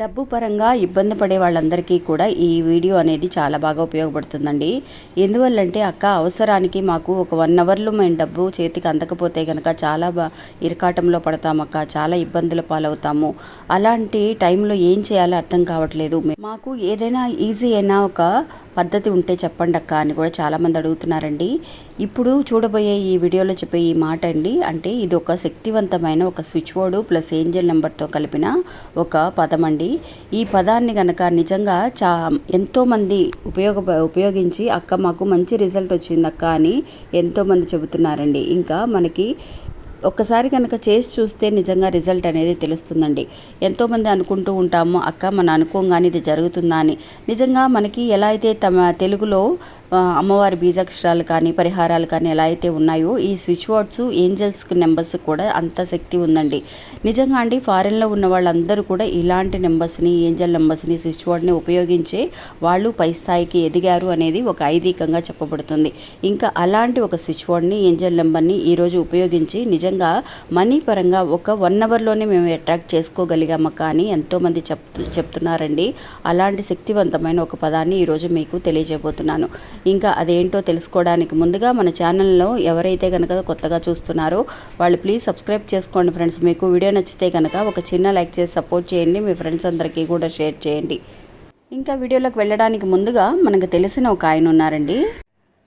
డబ్బు పరంగా ఇబ్బంది పడే వాళ్ళందరికీ కూడా ఈ వీడియో అనేది చాలా బాగా ఉపయోగపడుతుందండి. ఎందువల్లంటే అక్క అవసరానికి మాకు ఒక వన్ అవర్లో మేము డబ్బు చేతికి అందకపోతే కనుక చాలా బా ఇరకాటంలో పడతామక్క చాలా ఇబ్బందుల పాలవుతాము. అలాంటి టైంలో ఏం చేయాలో అర్థం కావట్లేదు. మాకు ఏదైనా ఈజీ అయినా ఒక పద్ధతి ఉంటే చెప్పండి అక్క అని కూడా చాలామంది అడుగుతున్నారండి. ఇప్పుడు చూడబోయే ఈ వీడియోలో చెప్పే ఈ మాట అండి. అంటే ఇది ఒక శక్తివంతమైన ఒక స్విచ్ బోర్డు ప్లస్ ఏంజల్ నెంబర్తో కలిపిన ఒక పదం అండి. ఈ పదాన్ని కనుక నిజంగా చా ఎంతోమంది ఉపయోగ ఉపయోగించి అక్క మాకు మంచి రిజల్ట్ వచ్చింది అక్క అని ఎంతోమంది చెబుతున్నారండి. ఇంకా మనకి ఒక్కసారి కనుక చేసి చూస్తే నిజంగా రిజల్ట్ అనేది తెలుస్తుందండి. ఎంతోమంది అనుకుంటూ ఉంటాము అక్క మన అనుకోగానే ఇది జరుగుతుందా అని. నిజంగా మనకి ఎలా అయితే తమ తెలుగులో అమ్మవారి బీజాక్షరాలు కానీ పరిహారాలు కానీ ఎలా అయితే ఉన్నాయో ఈ స్విచ్ బోర్డ్స్ ఏంజల్స్కి నెంబర్స్ కూడా అంత శక్తి ఉందండి. నిజంగా అండి ఫారెన్లో ఉన్న వాళ్ళందరూ కూడా ఇలాంటి నెంబర్స్ని ఏంజల్ నెంబర్స్ని స్విచ్ బోర్డ్ని ఉపయోగించే వాళ్ళు పై స్థాయికి ఎదిగారు అనేది ఒక ఐదీకంగా చెప్పబడుతుంది. ఇంకా అలాంటి ఒక స్విచ్ బోర్డ్ని ఏంజల్ నెంబర్ని ఈరోజు ఉపయోగించి నిజంగా మనీ పరంగా ఒక వన్ అవర్లోనే మేము అట్రాక్ట్ చేసుకోగలిగాము కానీ ఎంతోమంది చెప్తు చెప్తున్నారండి. అలాంటి శక్తివంతమైన ఒక పదాన్ని ఈరోజు మీకు తెలియజేయబోతున్నాను. ఇంకా అదేంటో తెలుసుకోవడానికి ముందుగా మన ఛానల్లో ఎవరైతే కనుక కొత్తగా చూస్తున్నారో వాళ్ళు ప్లీజ్ సబ్స్క్రైబ్ చేసుకోండి ఫ్రెండ్స్. మీకు వీడియో నచ్చితే కనుక ఒక చిన్న లైక్ చేసి సపోర్ట్ చేయండి. మీ ఫ్రెండ్స్ అందరికీ కూడా షేర్ చేయండి. ఇంకా వీడియోలోకి వెళ్ళడానికి ముందుగా మనకు తెలిసిన ఒక ఆయన ఉన్నారండి.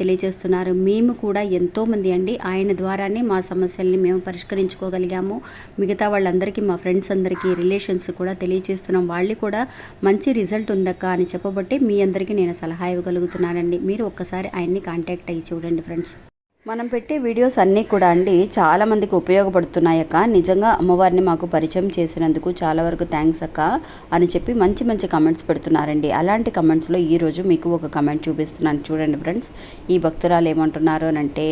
తెలియజేస్తున్నారు. మేము కూడా ఎంతోమంది అండి ఆయన ద్వారానే మా సమస్యల్ని మేము పరిష్కరించుకోగలిగాము. మిగతా వాళ్ళందరికీ మా ఫ్రెండ్స్ అందరికీ రిలేషన్స్ కూడా తెలియజేస్తున్నాం. వాళ్ళు కూడా మంచి రిజల్ట్ ఉందక్క అని చెప్పబట్టి మీ అందరికీ నేను సలహా ఇవ్వగలుగుతున్నానండి. మీరు ఒక్కసారి ఆయన్ని కాంటాక్ట్ అయ్యి చూడండి ఫ్రెండ్స్. మనం పెట్టే వీడియోస్ అన్నీ కూడా అండి చాలామందికి ఉపయోగపడుతున్నాయి అక్క. నిజంగా అమ్మవారిని మాకు పరిచయం చేసినందుకు చాలా వరకు థ్యాంక్స్ అక్క అని చెప్పి మంచి మంచి కమెంట్స్ పెడుతున్నారండి. అలాంటి కమెంట్స్లో ఈరోజు మీకు ఒక కమెంట్ చూపిస్తున్నాను. చూడండి ఫ్రెండ్స్ ఈ భక్తురాలు ఏమంటున్నారు అని అంటే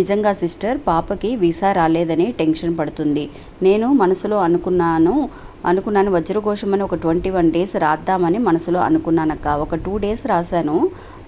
నిజంగా సిస్టర్ పాపకి వీసా రాలేదని టెన్షన్ పడుతుంది. నేను మనసులో అనుకున్నాను అనుకున్నాను వజ్రఘోషం అని ఒక ట్వంటీ వన్ డేస్ రాద్దామని మనసులో అనుకున్నానక్క. ఒక టూ డేస్ రాశాను.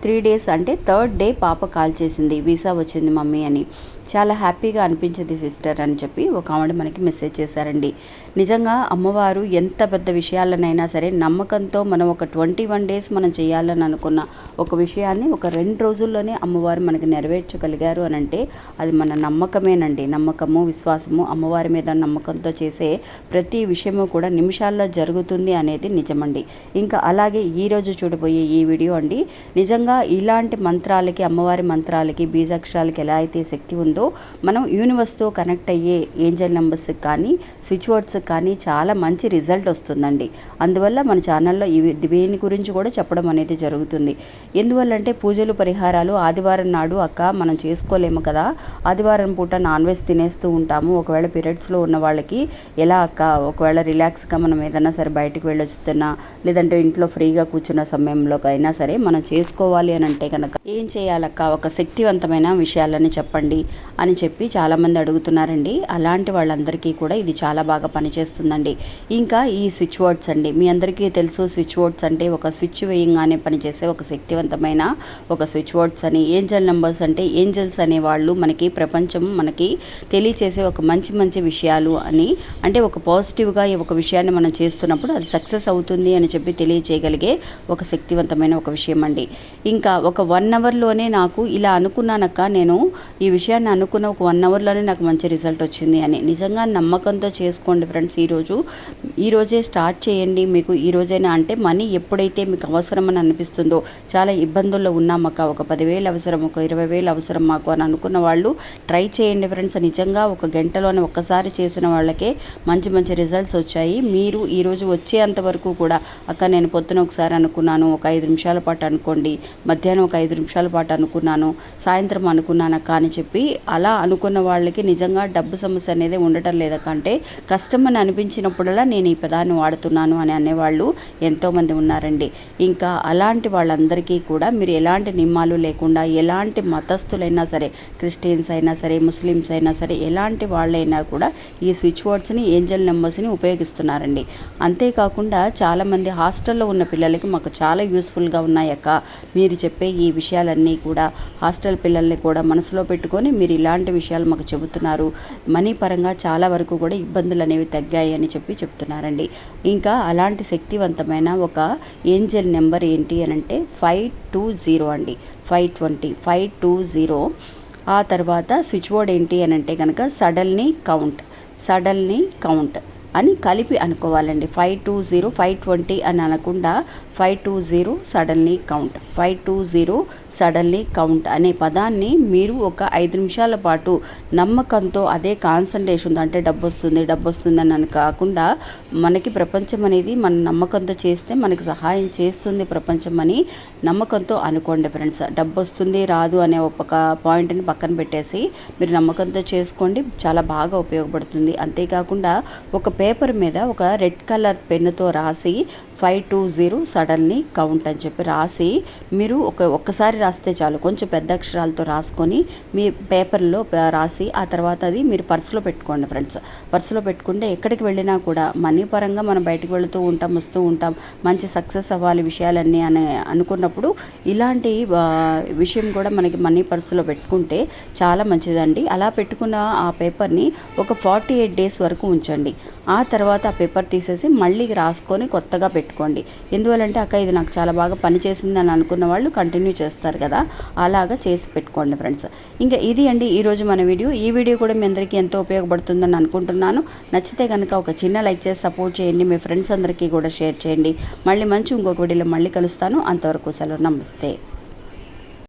త్రీ డేస్ అంటే థర్డ్ డే పాప కాల్ చేసింది వీసా వచ్చింది మమ్మీ అని. చాలా హ్యాపీగా అనిపించింది సిస్టర్ అని చెప్పి ఒక ఆవిడ మనకి మెసేజ్ చేశారండి. నిజంగా అమ్మవారు ఎంత పెద్ద విషయాలనైనా సరే నమ్మకంతో మనం ఒక ట్వంటీ వన్ డేస్ మనం చేయాలని అనుకున్న ఒక విషయాన్ని ఒక రెండు రోజుల్లోనే అమ్మవారు మనకి నెరవేర్చగలిగారు అని అంటే అది మన నమ్మకమేనండి. నమ్మకము విశ్వాసము అమ్మవారి మీద నమ్మకంతో చేసే ప్రతి విషయము కూడా నిమిషాల్లో జరుగుతుంది అనేది నిజమండి. ఇంకా అలాగే ఈరోజు చూడబోయే ఈ వీడియో అండి. నిజంగా ఇలాంటి మంత్రాలకి అమ్మవారి మంత్రాలకి బీజాక్షరాలకి ఎలా అయితే శక్తి ఉందో మనం యూనివర్స్తో కనెక్ట్ అయ్యే ఏంజల్ నెంబర్స్కి కానీ స్విచ్ వర్డ్స్కి కానీ చాలా మంచి రిజల్ట్ వస్తుందండి. అందువల్ల మన ఛానల్లో ఇవి దీని గురించి కూడా చెప్పడం అనేది జరుగుతుంది. ఎందువల్లంటే పూజలు పరిహారాలు ఆదివారం నాడు అక్క మనం చేసుకోలేము కదా. ఆదివారం పూట నాన్ వెజ్ తినేస్తూ ఉంటాము. ఒకవేళ పీరియడ్స్లో ఉన్న వాళ్ళకి ఎలా అక్క ఒకవేళ రిలాక్స్గా మనం ఏదైనా సరే బయటకు వెళ్ళొచ్చుతున్నా లేదంటే ఇంట్లో ఫ్రీగా కూర్చున్న సమయంలోకైనా అయినా సరే మనం చేసుకోవాలి అని అంటే కనుక ఏం చేయాలక్క? ఒక శక్తివంతమైన విషయాలని చెప్పండి అని చెప్పి చాలామంది అడుగుతున్నారండి. అలాంటి వాళ్ళందరికీ కూడా ఇది చాలా బాగా పనిచేస్తుందండి. ఇంకా ఈ స్విచ్ బోర్డ్స్ అండి మీ అందరికీ తెలుసు స్విచ్ బోర్డ్స్ అంటే ఒక స్విచ్ వేయంగానే పనిచేసే ఒక శక్తివంతమైన ఒక స్విచ్ బోర్డ్స్ అని. ఏంజల్ నెంబర్స్ అంటే ఏంజల్స్ అనే వాళ్ళు మనకి ప్రపంచం మనకి తెలియచేసే ఒక మంచి మంచి విషయాలు అని. అంటే ఒక పాజిటివ్గా ఒక విషయాన్ని మనం చేస్తున్నప్పుడు అది సక్సెస్ అవుతుంది అని చెప్పి తెలియచేయగలిగే ఒక శక్తివంతమైన ఒక విషయం అండి. ఇంకా ఒక వన్ అవర్లోనే నాకు ఇలా అనుకున్నానక్క నేను ఈ విషయాన్ని అనుకున్న ఒక వన్ అవర్లోనే నాకు మంచి రిజల్ట్ వచ్చింది అని. నిజంగా నమ్మకంతో చేసుకోండి ఫ్రెండ్స్ ఈరోజు. ఈరోజే స్టార్ట్ చేయండి. మీకు ఈ అంటే మనీ ఎప్పుడైతే మీకు అవసరమని అనిపిస్తుందో చాలా ఇబ్బందుల్లో ఉన్నామక్క. ఒక పదివేలు అవసరం ఒక ఇరవై వేలు అవసరం మాకు అని అనుకున్న వాళ్ళు ట్రై చేయండి ఫ్రెండ్స్. నిజంగా ఒక గంటలోనే ఒక్కసారి చేసిన వాళ్ళకే మంచి మంచి రిజల్ట్స్ వచ్చాయి. మీరు ఈరోజు వచ్చేంత వరకు కూడా అక్క నేను పొద్దున ఒకసారి అనుకున్నాను ఒక ఐదు నిమిషాల పాటు అనుకోండి మధ్యాహ్నం ఒక ఐదు నిమిషాల పాటు అనుకున్నాను సాయంత్రం అనుకున్నాను అక్క అని చెప్పి అలా అనుకున్న వాళ్ళకి నిజంగా డబ్బు సమస్య అనేది ఉండటం లేదక్క అంటే కష్టం అని అనిపించినప్పుడల్లా నేను ఈ పదాన్ని వాడుతున్నాను అని అనేవాళ్ళు ఎంతోమంది ఉన్నారండి. ఇంకా అలాంటి వాళ్ళందరికీ కూడా మీరు ఎలాంటి నియమాలు లేకుండా ఎలాంటి మతస్థులైనా సరే క్రిస్టియన్స్ అయినా సరే ముస్లిమ్స్ అయినా సరే ఎలాంటి వాళ్ళైనా కూడా ఈ స్విచ్ బోర్డ్స్ని ఏంజల్ నెంబర్స్ని ఉపయోగిస్తున్నారండి. అంతేకాకుండా చాలామంది హాస్టల్లో ఉన్న పిల్లలకి మాకు చాలా యూస్ఫుల్గా ఉన్నాయక్క. మీరు చెప్పే ఈ విషయాలన్నీ కూడా హాస్టల్ పిల్లల్ని కూడా మనసులో పెట్టుకొని మీరు ఇలాంటి విషయాలు మాకు చెబుతున్నారు. మనీ పరంగా చాలా వరకు కూడా ఇబ్బందులు అనేవి తగ్గాయి అని చెప్పి చెప్తున్నారండి. ఇంకా అలాంటి శక్తివంతమైన ఒక ఏంజల్ నెంబర్ ఏంటి అని అంటే ఫైవ్ టూ జీరో అండి. Five twenty five two zero. ఆ తర్వాత స్విచ్ బోర్డ్ ఏంటి అని అంటే కనుక సడల్ని కౌంట్ సడల్ని కౌంట్. అని కలిపి అనుకోవాలండి. Five two zero five twenty అని అనకుండా five two zero suddenly count. Five two zero suddenly count అనే పదాన్ని మీరు ఒక ఐదు నిమిషాల పాటు నమ్మకంతో అదే కాన్సన్ట్రేషన్ అంటే డబ్బు వస్తుంది డబ్బు వస్తుంది అని కాకుండా మనకి ప్రపంచం అనేది మన నమ్మకంతో చేస్తే మనకి సహాయం చేస్తుంది ప్రపంచం అని నమ్మకంతో అనుకోండి ఫ్రెండ్స్. డబ్బు వస్తుంది రాదు అనే ఒక పాయింట్ని పక్కన పెట్టేసి మీరు నమ్మకంతో చేసుకోండి. చాలా బాగా ఉపయోగపడుతుంది. అంతేకాకుండా ఒక పేపర్ మీద ఒక రెడ్ కలర్ పెన్నుతో రాసి five two zero suddenly count అని చెప్పి రాసి మీరు ఒక ఒక్కసారి రాస్తే చాలు. కొంచెం పెద్ద అక్షరాలతో రాసుకొని మీ పేపర్లో రాసి ఆ తర్వాత అది మీరు పర్సులో పెట్టుకోండి ఫ్రెండ్స్. పర్సులో పెట్టుకుంటే ఎక్కడికి వెళ్ళినా కూడా మనీ పరంగా మనం బయటకు వెళుతూ ఉంటాం వస్తూ ఉంటాం మంచి సక్సెస్ అవ్వాలి విషయాలన్నీ అని అనుకున్నప్పుడు ఇలాంటి విషయం కూడా మనకి మనీ పర్సులో పెట్టుకుంటే చాలా మంచిదండి. అలా పెట్టుకున్న ఆ పేపర్ని ఒక ఫార్టీ ఎయిట్ డేస్ వరకు ఉంచండి. ఆ తర్వాత ఆ పేపర్ తీసేసి మళ్ళీ రాసుకొని కొత్తగా పెట్టుకోండి. పెట్టుకోండి. ఎందువల్లంటే అక్క ఇది నాకు చాలా బాగా పనిచేసింది అని అనుకున్న వాళ్ళు కంటిన్యూ చేస్తారు కదా. అలాగా చేసి పెట్టుకోండి ఫ్రెండ్స్. ఇంకా ఇది అండి ఈరోజు మన వీడియో. ఈ వీడియో కూడా మీ అందరికీ ఎంతో ఉపయోగపడుతుందని అనుకుంటున్నాను. నచ్చితే కనుక ఒక చిన్న లైక్ చేసి సపోర్ట్ చేయండి. మీ ఫ్రెండ్స్ అందరికీ కూడా షేర్ చేయండి. మళ్ళీ మంచి ఇంకొక వీడియోలో మళ్ళీ కలుస్తాను. అంతవరకు సెలవు. నమస్తే.